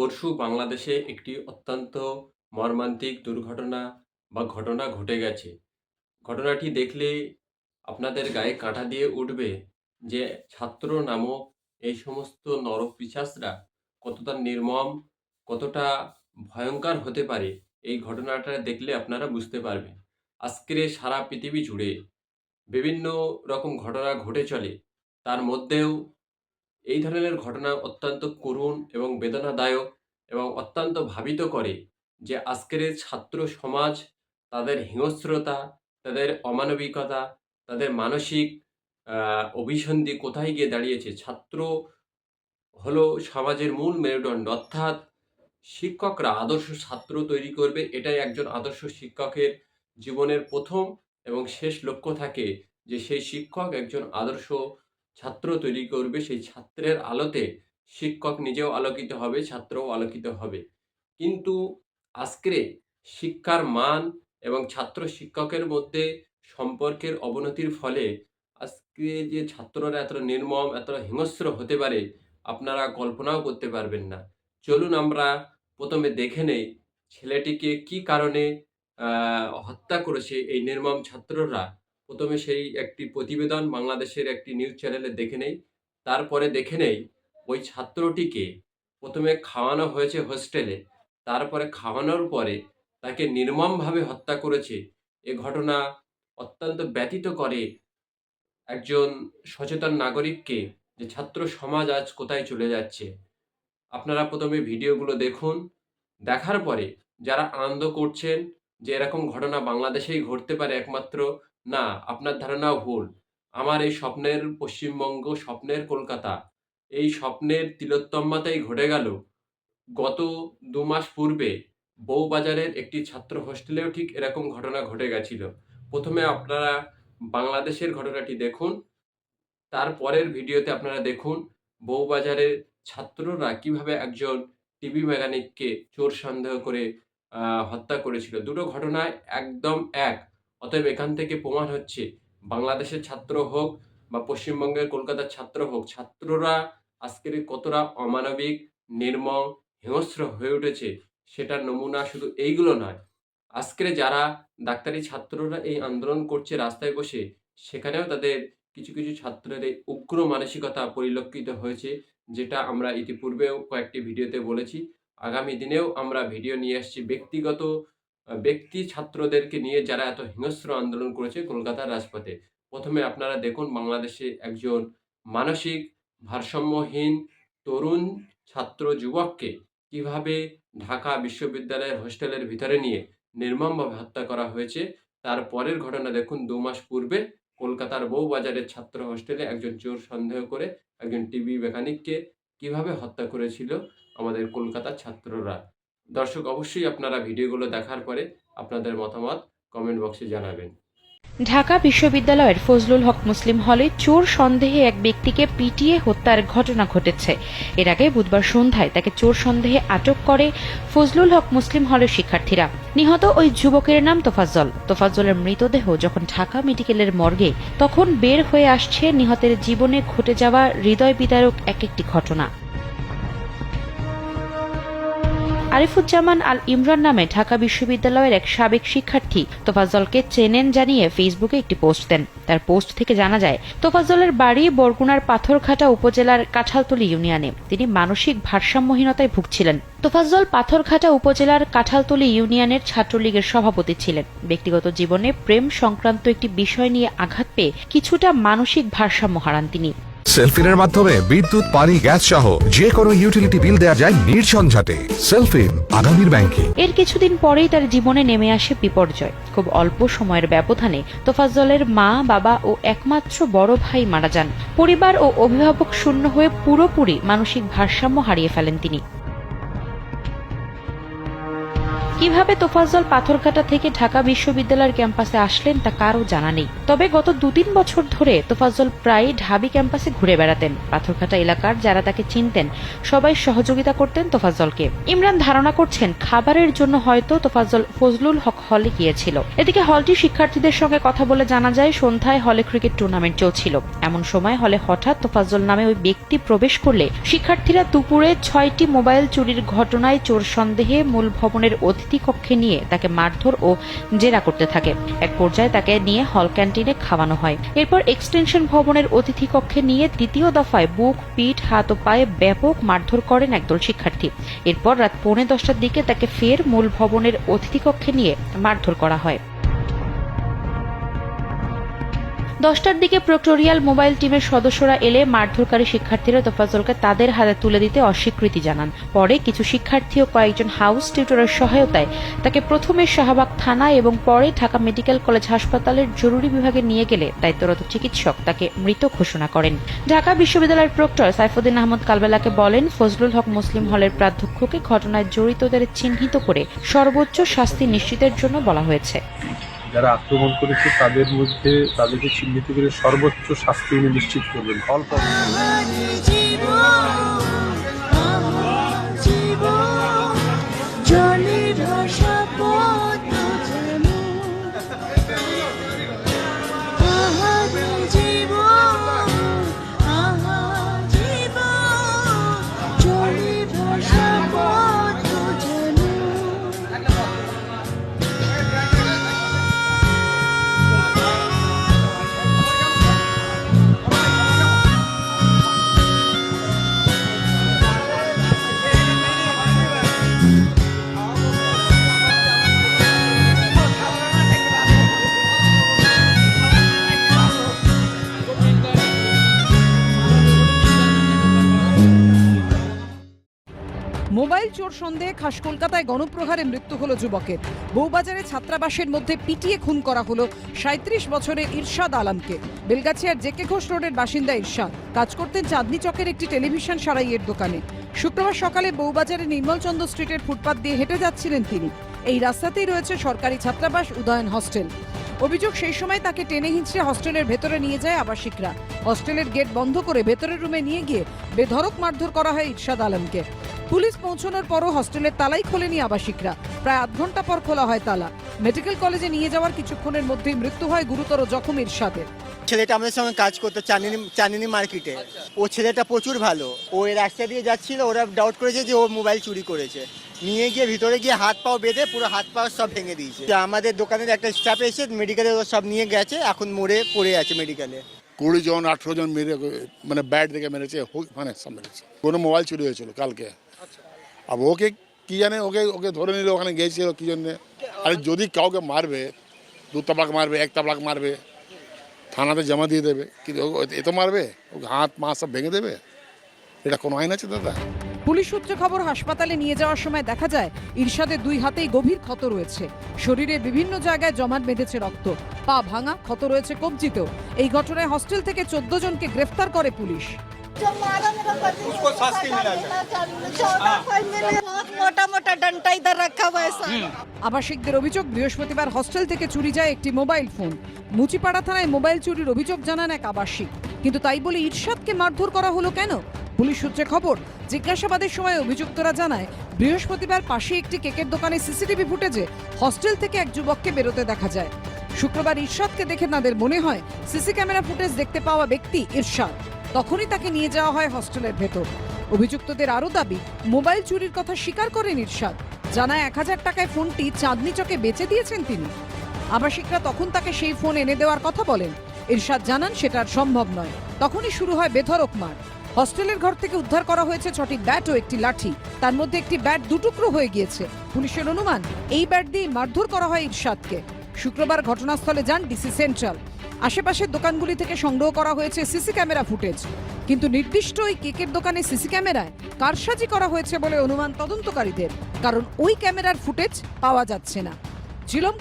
পরশু বাংলাদেশে একটি অত্যন্ত মর্মান্তিক দুর্ঘটনা বা ঘটনা ঘটে গেছে। ঘটনাটি দেখলে আপনাদের গায়ে কাঁটা দিয়ে উঠবে যে ছাত্র নামক এই সমস্ত নরপিশাচরা কতটা নির্মম, কতটা ভয়ঙ্কর হতে পারে, এই ঘটনাটা দেখলে আপনারা বুঝতে পারবেন। আজকের সারা পৃথিবী জুড়ে বিভিন্ন রকম ঘটনা ঘটে চলে। তার মধ্যেও এই ধরনের ঘটনা অত্যন্ত করুণ এবং বেদনাদায়ক এবং অত্যন্ত ভাবিত করে যে আজকের ছাত্র সমাজ তাদের হিংস্রতা, তাদের অমানবিকতা, তাদের মানসিক অভিসন্ধি কোথায় গিয়ে দাঁড়িয়েছে? ছাত্র হলো সমাজের মূল মেরুদণ্ড। অর্থাৎ শিক্ষকরা আদর্শ ছাত্র তৈরি করবে, এটাই একজন আদর্শ শিক্ষকের জীবনের প্রথম এবং শেষ লক্ষ্য থাকে যে সেই শিক্ষক একজন আদর্শ ছাত্র তৈরি করবে, সেই ছাত্রের আলোতে শিক্ষক নিজেও আলোকিত হবে, ছাত্রও আলোকিত হবে। কিন্তু আজকে শিক্ষার মান এবং ছাত্র শিক্ষকের মধ্যে সম্পর্কের অবনতির ফলে আজকে যে ছাত্ররা এত নির্মম এত হিংস্র হতে পারে, আপনারা কল্পনাও করতে পারবেন না। চলুন আমরা প্রথমে দেখে নেই ছেলেটিকে কি কারণে হত্যা করেছে এই নির্মম ছাত্ররা। প্রথমে সেই একটি প্রতিবেদন বাংলাদেশের একটি নিউজ চ্যানেলে দেখে নেই। তারপরে দেখে নেই ওই ছাত্রটিকে প্রথমে খাওয়ানো হয়েছে হোস্টেলে, তারপরে খাওয়ানোর পরে তাকে নির্মমভাবে হত্যা করেছে। এ ঘটনা অত্যন্ত ব্যতীত করে একজন সচেতন নাগরিককে যে ছাত্র সমাজ আজ কোথায় চলে যাচ্ছে। আপনারা প্রথমে ভিডিওগুলো দেখুন। দেখার পরে যারা আনন্দ করছেন যে এরকম ঘটনা বাংলাদেশেই ঘটতে পারে একমাত্র না, আপনার ধারণাও ভুল। আমার এই স্বপ্নের পশ্চিমবঙ্গ, স্বপ্নের কলকাতা, এই স্বপ্নের তিলোত্তমাতেই ঘটে গেল। গত দু মাস পূর্বে বউবাজারের একটি ছাত্র হোস্টেলেও ঠিক এরকম ঘটনা ঘটে গেছিল। প্রথমে আপনারা বাংলাদেশের ঘটনাটি দেখুন তারপরের ভিডিওতে আপনারা দেখুন বউবাজারের ছাত্ররা কীভাবে একজন টিভি মেকানিককে চোর সন্দেহ করে হত্যা করেছিল। দুটো ঘটনায় একদম এক। অতএব এখান থেকে প্রমাণ হচ্ছে, বাংলাদেশের ছাত্র হোক বা পশ্চিমবঙ্গের কলকাতার ছাত্র হোক, ছাত্ররা আজকের কতটা অমানবিক, নির্মম, হিংস্র হয়ে উঠেছে সেটার নমুনা শুধু এইগুলো নয়। আজকের যারা ডাক্তারি ছাত্ররা এই আন্দোলন করছে রাস্তায় বসে, সেখানেও তাদের কিছু কিছু ছাত্রের এই উগ্র মানসিকতা পরিলক্ষিত হয়েছে, যেটা আমরা ইতিপূর্বেও কয়েকটি ভিডিওতে বলেছি। আগামী দিনেও আমরা ভিডিও নিয়ে আসছি ব্যক্তিগত ব্যক্তি ছাত্রদেরকে নিয়ে যারা এত হিংস্র আন্দোলন করেছে কলকাতার রাজপথে, প্রথমে আপনারা দেখুন বাংলাদেশে একজন মানসিক ভারসাম্যহীন তরুণ ছাত্র যুবককে কীভাবে ঢাকা বিশ্ববিদ্যালয়ের হোস্টেলের ভিতরে নিয়ে নির্মমভাবে হত্যা করা হয়েছে। তার পরের ঘটনা দেখুন দু মাস পূর্বে কলকাতার বউবাজারের ছাত্র হোস্টেলে একজন চোর সন্দেহ করে একজন টিভি মেকানিককে কীভাবে হত্যা করেছিল আমাদের কলকাতার ছাত্ররা। দর্শক, অবশ্যই আপনারা ভিডিওগুলো দেখার পরে আপনাদের মতামত কমেন্ট বক্সে জানাবেন। ঢাকা বিশ্ববিদ্যালয়ের ফজলুল হক মুসলিম হলে চোর সন্দেহে এক ব্যক্তিকে পিটিয়ে হত্যার ঘটনা ঘটেছে। এর আগে বুধবার সন্ধ্যায় তাকে চোর সন্দেহে আটক করে ফজলুল হক মুসলিম হলের শিক্ষার্থীরা। নিহত ওই যুবকের নাম তোফাজ্জল। তোফাজ্জলের মৃতদেহ যখন ঢাকা মেডিকেলের মর্গে, তখন বের হয়ে আসছে নিহতের জীবনে ঘটে যাওয়া হৃদয় বিদারক এক একটি ঘটনা। আরিফুজ্জামান আল ইমরান নামে ঢাকা বিশ্ববিদ্যালয়ের এক সাবেক শিক্ষার্থী তোফাজ্জলকে চেনেন জানিয়ে ফেসবুকে একটি পোস্ট দেন। তার পোস্ট থেকে জানা যায়, তোফাজ্জলের বাড়ি বরগুনার পাথরঘাটা উপজেলার কাঁঠালতলী ইউনিয়নে। তিনি মানসিক ভারসাম্যহীনতায় ভুগছিলেন। তোফাজ্জল পাথরঘাটা উপজেলার কাঁঠালতলী ইউনিয়নের ছাত্রলীগের সভাপতি ছিলেন। ব্যক্তিগত জীবনে প্রেম সংক্রান্ত একটি বিষয় নিয়ে আঘাত পেয়ে কিছুটা মানসিক ভারসাম্য হারান তিনি। সেলফিনের মাধ্যমে বিদ্যুৎ, পানি, গ্যাস সহ যে কোনো ইউটিলিটি বিল দেওয়া যায় নির্ঝঞ্ঝাটে। সেলফিন, আগামীর ব্যাংকে। এর কিছুদিন পরেই তার জীবনে নেমে আসে বিপর্যয়। খুব অল্প সময়ের ব্যবধানে তোফাজ্জলের মা, বাবা ও একমাত্র বড় ভাই মারা যান। পরিবার ও অভিভাবক শূন্য হয়ে পুরোপুরি মানসিক ভারসাম্য হারিয়ে ফেলেন তিনি। কীভাবে তোফাজ্জল পাথরঘাটা থেকে ঢাকা বিশ্ববিদ্যালয়ের ক্যাম্পাসে আসলেন তা কারও জানা নেই। তবে গত দু তিন বছর ধরে তোফাজ্জল প্রায় ঢাবি ক্যাম্পাসে ঘুরে বেড়াতেন। পাথরঘাটা এলাকার যারা তাকে চিনতেন, সবাই সহযোগিতা করতেন তোফাজ্জলকে। ইমরান ধারণা করছেন, খাবারের জন্য হয়তো তোফাজ্জল ফজলুল হক হলে গিয়েছিল। এদিকে হলটি শিক্ষার্থীদের সঙ্গে কথা বলে জানা যায়, সন্ধ্যায় হলে ক্রিকেট টুর্নামেন্ট চলছিল। এমন সময় হলে হঠাৎ তোফাজ্জল নামে ওই ব্যক্তি প্রবেশ করলে শিক্ষার্থীরা দুপুরে ছয়টি মোবাইল চুরির ঘটনায় চোর সন্দেহে মূল ভবনের অতিথি কক্ষে নিয়ে তাকে মারধর ও জেরা করতে থাকে। এক পর্যায়ে তাকে নিয়ে হল ক্যান্টিনে খাওয়ানো হয়। এরপর এক্সটেনশন ভবনের অতিথি কক্ষে নিয়ে দ্বিতীয় দফায় বুক, পিঠ, হাত ও পায়ে ব্যাপক মারধর করেন একদল শিক্ষার্থী। এরপর রাত পৌনে দশটার দিকে তাকে ফের মূল ভবনের অতিথি কক্ষে নিয়ে মারধর করা হয়। দশটার দিকে প্রক্টোরিয়াল মোবাইল টিমের সদস্যরা এলে মারধরকারী শিক্ষার্থীরা তোফাজলকে তাদের হাতে তুলে দিতে অস্বীকৃতি জানান। পরে কিছু শিক্ষার্থী ও কয়েকজন হাউস টিউটরের সহায়তায় তাকে প্রথমে শাহবাগ থানা এবং পরে ঢাকা মেডিকেল কলেজ হাসপাতালের জরুরি বিভাগে নিয়ে গেলে দায়িত্বরত চিকিৎসক তাকে মৃত ঘোষণা করেন। ঢাকা বিশ্ববিদ্যালয়ের প্রক্টর সাইফুদ্দিন আহমদ কালবেলাকে বলেন, ফজলুল হক মুসলিম হলের প্রাধ্যক্ষকে ঘটনায় জড়িতদের চিহ্নিত করে সর্বোচ্চ শাস্তি নিশ্চিতের জন্য বলা হয়েছে। যারা আক্রমণ করেছে তাদের মধ্যে তাদেরকে চিহ্নিত করে সর্বোচ্চ শাস্তি নিশ্চিত করবেন। ফল মোবাইল চোর সন্দেহে খাস কলকাতায় গণপ্রহারে মৃত্যু হলো যুবকের। বউবাজারে ছাত্রাবাসের মধ্যে পিটিয়ে খুন করা হলো সাঁত্রিশ বছরের ইরশাদ আলমকে। বেলগাছিয়ার জেকে ঘোষ রোডের বাসিন্দা ইরশাদ। কাজ করতেন চাঁদনি চকের একটি টেলিভিশন সারাইয়ের দোকানে। শুক্রবার সকালে বউবাজারে নির্মলচন্দ্র স্ট্রিটের ফুটপাত দিয়ে হেঁটে যাচ্ছিলেন তিনি। এই রাস্তাতেই রয়েছে সরকারি ছাত্রাবাস, উদয়ন হস্টেল। অভিযোগ সেই সময় তাকে টেনে হিঁচড়ে হস্টেলের ভেতরে নিয়ে যায় আবাসিকরা। হস্টেলের গেট বন্ধ করে ভেতরের রুমে নিয়ে গিয়ে বেধড়ক মারধর করা হয় ইরশাদ আলমকে। পুলিশ পৌঁছানোর পরও হস্টেলের তালাই খোলেনি আবাসিকরা। প্রায় আধ ঘণ্টা পর খোলা হয় তালা। মেডিকেল কলেজে নিয়ে যাওয়ার কিছুক্ষণের মধ্যেই মৃত্যু হয় গুরুতর জখম ইরশাদের। ছেলেটা আমাদের সঙ্গে কাজ করতো চাঁদিনী চাঁদিনী মার্কেটে। ও ছেলেটা প্রচুর ভালো। ও এই রাস্তা দিয়ে যাচ্ছিল ওরা ডাউট করেছে যে ও মোবাইল চুরি করেছে। নিয়ে গিয়ে ভিতরে গিয়ে হাত পাও বেঁধে পুরো হাত পা সব ভেঙে দিয়েছে। তো আমাদের দোকানের একটা স্টাফ এসে মেডিকেলে ও সব নিয়ে গেছে এখন মরে পড়ে আছে মেডিকেলে কুড়ি জন আঠেরো জন মেরে মানে ব্যাট দেখে মেরেছে হুক- মানে সব মেরেছে। কোনো মোবাইল চুরি হয়েছিল কালকে। আর ওকে কী জানে ওকে ওকে ধরে নিলে ওখানে গেছিল কী জন্যে আর যদি কাউকে মারবে দু তাবলাক মারবে এক তাবলাক মারবে থানাতে জমা দিয়ে দেবে কিন্তু এ তো মারবে ওকে হাত মা সব ভেঙে দেবে এটা কোনো আইন আছে দাদা পুলিশ সূত্রে খবর হাসপাতালে নিয়ে যাওয়ার সময় দেখা যায়, ইরশাদের দুই হাতেই গভীর ক্ষত রয়েছে। শরীরে বিভিন্ন জায়গায় জমাট বেঁধেছে রক্ত। পা ভাঙা ক্ষত রয়েছে কবজিতেও। এই ঘটনায় হস্টেল থেকে চোদ্দ জনকে গ্রেফতার করে পুলিশ। उसको शास्ति मिला चौदह कोई मिले बहुत मोटा मोटा डंडा इधर रखा हुआ है सर আবাসিকদের অভিযোগ বৃহস্পতিবার হস্টেল থেকে চুরি যায় একটি মোবাইল ফোন মুচিপাড়া থানায় মোবাইল চুরির অভিযোগ জানান এক আবাসিক কিন্তু তাই বলে ইরশাদকে মারধর করা হলো কেন পুলিশ সূত্রে খবর জিজ্ঞাসাবাদের সময় অভিযুক্তরা জানায় বৃহস্পতিবার পাশে একটি কেকের দোকানে সিসিটিভি ফুটেজে হস্টেল থেকে এক যুবককে বেরোতে দেখা যায় শুক্রবার ইরশাদকে দেখে তাদের মনে হয় সিসি ক্যামেরা ফুটেজ দেখতে পাওয়া ব্যক্তি ইরশাদ তখনই তাকে নিয়ে যাওয়া হয় হস্টেলের ভেতর। অভিযুক্তদের আরও দাবি, মোবাইল চুরির কথা স্বীকার করেন ইরশাদ জানায় এক হাজার টাকায় ফোনটি চাঁদনি চকে বেচে দিয়েছেন তিনি। আবাসিকরা তখন তাকে সেই ফোন এনে দেওয়ার কথা বলেন। ইরশাদ জানান সেটা আর সম্ভব নয়। তখনই শুরু হয় বেধরক মার। হস্টেলের ঘর থেকে উদ্ধার করা হয়েছে ছটি ব্যাট ও একটি লাঠি। তার মধ্যে একটি ব্যাট দুটুকরো হয়ে গিয়েছে। পুলিশের অনুমান, এই ব্যাট দিয়ে মারধর করা হয় ইরশাদকে। শুক্রবার ঘটনাস্থলে যান ডিসি সেন্ট্রাল। আশেপাশের দোকানগুলি থেকে সংগ্রহ করা হয়েছে সিসি ক্যামেরা ফুটেজ। কিন্তু নির্দিষ্ট ওই কেকের দোকানে সিসি ক্যামেরায় কারসাজি করা হয়েছে বলে অনুমান তদন্তকারীদের। কারণ ওই ক্যামেরার ফুটেজ পাওয়া যাচ্ছে না। ঝিলম